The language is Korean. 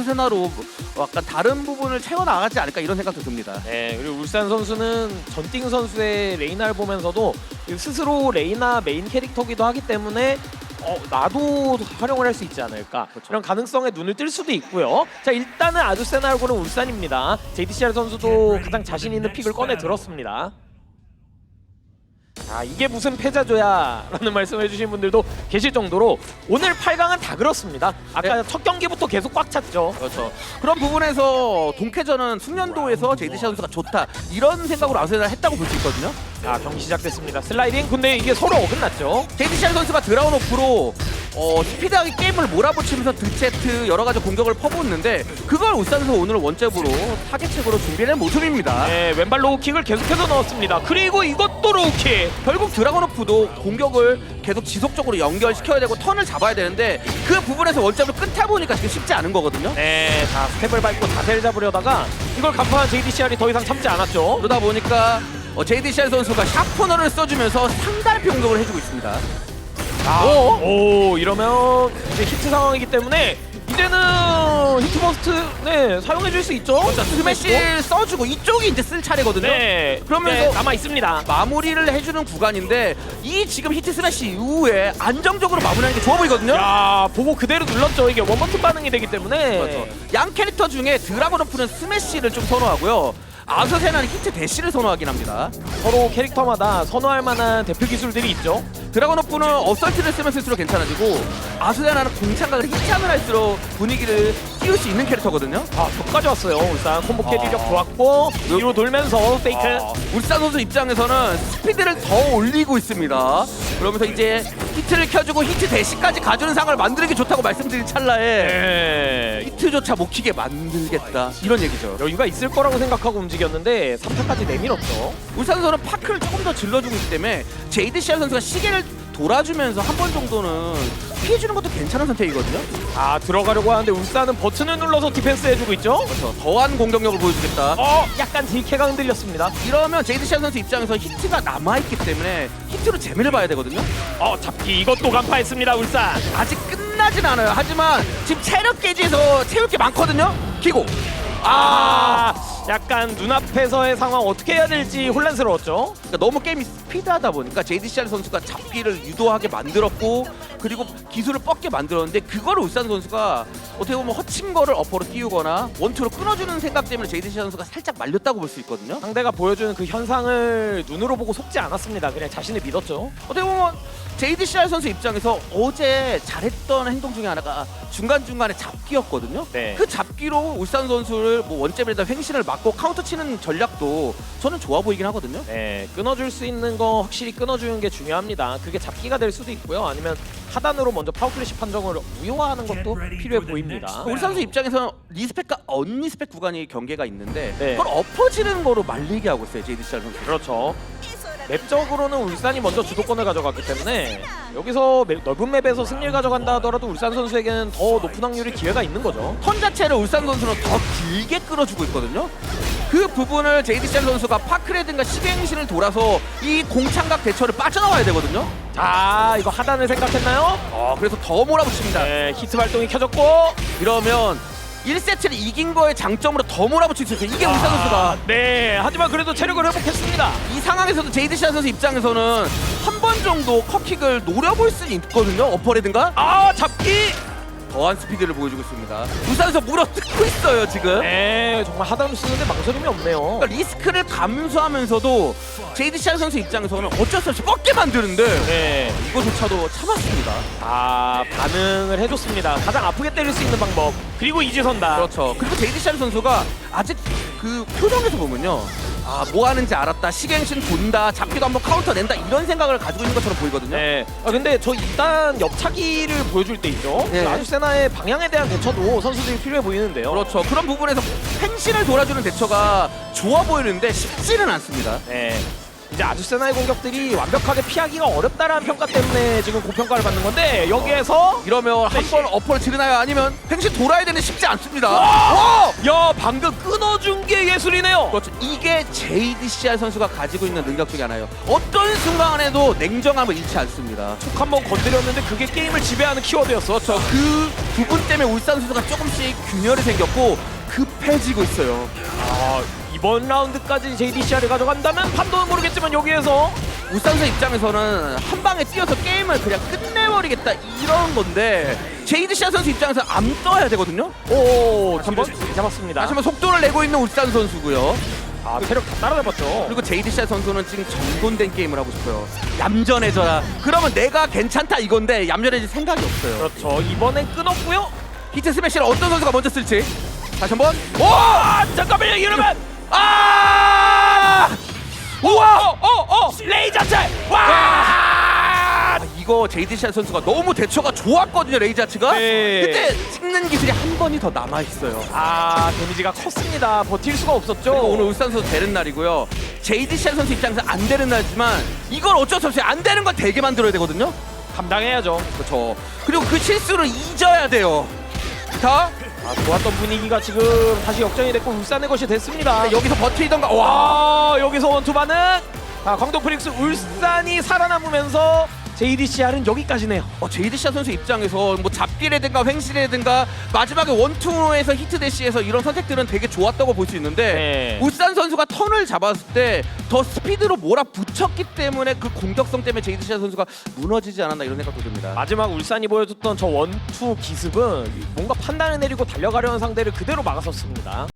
아수세나로 약간 다른 부분을 채워나가지 않을까 이런 생각도 듭니다. 네, 그리고 울산 선수는 전띵 선수의 레이나를 보면서도 스스로 레이나 메인 캐릭터기도 하기 때문에 어, 나도 활용을 할 수 있지 않을까 이런 가능성에 눈을 뜰 수도 있고요. 자 일단은 아주 센 알고는 울산입니다. JDCR 선수도 가장 자신 있는 픽을 꺼내 들었습니다. 자 이게 무슨 패자조야 라는 말씀을 해주신 분들도 계실 정도로 오늘 8강은 다 그렇습니다. 아까 첫 경기부터 계속 꽉 찼죠. 그렇죠. 그런 부분에서 동캐전은 숙련도에서 제이드시 선수가 좋다 이런 생각으로 아수세나를 했다고 볼 수 있거든요. 자 경기 시작됐습니다. 슬라이딩 근데 이게 서로 어긋났죠. 제이드시 선수가 드라운 오프로 어, 스피드하게 게임을 몰아붙이면서 드체트 여러 가지 공격을 퍼붓는데 그걸 울산에서 오늘 원잽으로 타겟책으로 준비하는 모습입니다. 네, 왼발 로우킥을 계속해서 넣었습니다. 그리고 이것도 로우킥. 결국 드라곤 오프도 공격을 계속 지속적으로 연결시켜야 되고 턴을 잡아야 되는데 그 부분에서 원점을 끊다 보니까 지금 쉽지 않은 거거든요. 네, 자 스텝을 밟고 자세를 잡으려다가 이걸 간파한 JDCR이 더 이상 참지 않았죠. 그러다 보니까 어, 제이디시알 선수가 샤프너를 써주면서 상달피 공격을 해주고 있습니다. 아, 오, 이러면 이제 히트 상황이기 때문에 이제는 히트 버스트 네 사용해 줄 수 있죠. 자, 스매시 써주고 이쪽이 이제 쓸 차례거든요. 네, 그러면서 그러면서 남아 있습니다. 마무리를 해주는 구간인데 이 지금 히트 스매시 이후에 안정적으로 마무리하는 게 좋아 보이거든요. 야, 보고 그대로 눌렀죠. 이게 원버튼 반응이 되기 때문에. 그렇죠. 양 캐릭터 중에 드라곤 오프는 스매시를 좀 선호하고요. 아서세나는 히트 대시를 선호하긴 합니다. 서로 캐릭터마다 선호할 만한 대표 기술들이 있죠. 드라곤 오프는 어설트를 쓰면 쓸수록 괜찮아지고 아수세나는 공창각을 히트하면 할수록 분위기를 띄울 수 있는 캐릭터거든요. 아, 벽까지 왔어요. 울산 콤보 캐리력 아. 좋았고 뒤로 돌면서 페이크. 아, 울산 선수 입장에서는 스피드를 더 올리고 있습니다. 그러면서 이제 히트를 켜주고 히트 대시까지 가주는 상황을 만드는 게 좋다고 말씀드린 찰나에 네. 히트조차 못 키게 만들겠다 이런 얘기죠. 여유가 있을 거라고 생각하고 움직였는데 3타까지 내밀었죠. 울산 선수는 파크를 조금 더 질러주고 있기 때문에 제이드 시알 선수가 시계를 돌아주면서 한 번 정도는 피해주는 것도 괜찮은 선택이거든요. 아 들어가려고 하는데 울산은 버튼을 눌러서 디펜스 해주고 있죠. 그렇죠. 더한 공격력을 보여주겠다. 어 약간 딜캐가 흔들렸습니다. 이러면 제이드 시알 선수 입장에서 히트가 남아있기 때문에 히트로 재미를 봐야 되거든요. 어 잡기 이것도 간파했습니다 울산. 아직 끝나진 않아요. 하지만 지금 체력 게이지에서 채울 게 많거든요. 키고 아 아 약간 눈앞에서의 상황 어떻게 해야 될지 혼란스러웠죠. 그러니까 너무 게임이 스피드하다 보니까 제이디시알 선수가 잡기를 유도하게 만들었고 그리고 기술을 뻗게 만들었는데 그거를 울산 선수가 어떻게 보면 허친 거를 어퍼로 띄우거나 원투로 끊어주는 생각 때문에 제이디시알 선수가 살짝 말렸다고 볼 수 있거든요. 상대가 보여주는 그 현상을 눈으로 보고 속지 않았습니다. 그냥 자신을 믿었죠. 어떻게 보면 제이디시알 선수 입장에서 어제 잘했던 행동 중에 하나가 중간 중간에 잡기였거든요. 네. 그 잡기로 울산 선수를 뭐 원점에다 횡신을 막고 카운터 치는 전략도 저는 좋아 보이긴 하거든요. 네, 끊어줄 수 있는 거 확실히 끊어주는 게 중요합니다. 그게 잡기가 될 수도 있고요. 아니면 하단으로 먼저 파워플래시 판정을 무효화하는 것도 필요해 보입니다. 우리 선수 입장에서는 리스펙과 언리스펙 구간이 경계가 있는데 네. 그걸 엎어지는 거로 말리게 하고 있어요 제이디시알 선수. 그렇죠. 맵적으로는 울산이 먼저 주도권을 가져갔기 때문에 여기서 맵- 넓은 맵에서 승리를 가져간다 하더라도 울산 선수에게는 더 높은 확률의 기회가 있는 거죠. 턴 자체를 울산 선수는 더 길게 끌어주고 있거든요. 그 부분을 제이디시알 선수가 파크레든가 시갱신을 돌아서 이 공창각 대처를 빠져나와야 되거든요. 자, 이거 하단을 생각했나요? 어, 그래서 더 몰아붙입니다. 네, 히트 발동이 켜졌고 이러면 1세트를 이긴 거의 장점으로 더 몰아붙일 수 있어요. 이게 울산 선수가 네, 하지만 그래도 체력을 회복했습니다. 이 상황에서도 제이드시아 선수 입장에서는 한 번 정도 컵킥을 노려볼 수 있거든요. 어퍼레든가 아, 잡기! 더한 스피드를 보여주고 있습니다. 울산에서 물어 뜯고 있어요 지금. 네, 정말 하단 쓰는데 망설임이 없네요. 그러니까 리스크를 감수하면서도 제이드시아 선수 입장에서는 어쩔 수 없이 뻗게 만드는데 네, 이거조차도 참았습니다. 아, 반응을 해줬습니다. 가장 아프게 때릴 수 있는 방법. 그리고 이지선다. 그렇죠. 그리고 제이드시아 선수가 아직 그 표정에서 보면요. 아, 뭐 하는지 알았다. 시갱신 돈다. 잡기도 한번 카운터 낸다. 이런 생각을 가지고 있는 것처럼 보이거든요. 네. 아 근데 저 일단 옆차기를 보여줄 때 있죠. 네. 아주세나의 방향에 대한 대처도 선수들이 필요해 보이는데요. 그렇죠. 그런 부분에서 횡신을 돌아주는 대처가 좋아 보이는데 쉽지는 않습니다. 네. 이제 아주 세나의 공격들이 완벽하게 피하기가 어렵다라는 평가 때문에 지금 고평가를 받는 건데 여기에서 이러면 한 펜시. 번 어퍼를 지르나요? 아니면 펜시 돌아야 되는 쉽지 않습니다. 와! 야 방금 끊어준 게 예술이네요. 그렇죠. 이게 JDCR 선수가 가지고 있는 능력 중에 하나예요. 어떤 순간에도 냉정함을 잃지 않습니다. 툭 한 번 건드렸는데 그게 게임을 지배하는 키워드였어. 그렇죠. 그 부분 때문에 울산 선수가 조금씩 균열이 생겼고 급해지고 있어요. 아, 이번 라운드까지 JDCR을 가져간다면 판도는 모르겠지만 여기에서 울산 선수 입장에서는 한 방에 뛰어서 게임을 그냥 끝내버리겠다 이런 건데 JDCR 선수 입장에서 안 떠야 되거든요. 오, 한번? 한번 잡았습니다. 다시 한번 속도를 내고 있는 울산 선수고요. 아, 체력 다 따라잡았죠. 그리고 JDCR 선수는 지금 정돈된 게임을 하고 싶어요. 얌전해져라. 그러면 내가 괜찮다 이건데 얌전해질 생각이 없어요. 그렇죠. 이번엔 끊었고요. 히트 스매시를 어떤 선수가 먼저 쓸지. 다시 한번. 오! 아, 잠깐만요. 이러면 아! 우와! 어, 어, 어, 레이저 체. 와! 아, 이거 JDCR 선수가 너무 대처가 좋았거든요, 레이자츠가. 네. 그때 찍는 기술이 한 번이 더 남아 있어요. 아, 데미지가 컸습니다. 버틸 수가 없었죠. 그리고 오늘 울산 선수 되는 날이고요. JDCR 선수 입장에서 안 되는 날이지만 이걸 어쩔 수 없이 안 되는 걸 되게 만들어야 되거든요. 감당해야죠. 그렇죠. 그리고 그 실수를 잊어야 돼요. 자, 아, 좋았던 분위기가 지금 다시 역전이 됐고 울산의 것이 됐습니다. 여기서 버티던가. 와, 와 여기서 원투 반응. 자 광동 프릭스 울산이 살아남으면서 JDCR은 여기까지네요. 어, JDCR 선수 입장에서 뭐 잡기라든가 횡실이라든가 마지막에 원투에서 히트 대시에서 이런 선택들은 되게 좋았다고 볼 수 있는데 네. 울산 선수가 턴을 잡았을 때 더 스피드로 몰아붙였기 때문에 그 공격성 때문에 JDCR 선수가 무너지지 않았나 이런 생각도 듭니다. 마지막 울산이 보여줬던 저 원투 기습은 뭔가 판단을 내리고 달려가려는 상대를 그대로 막아섰습니다.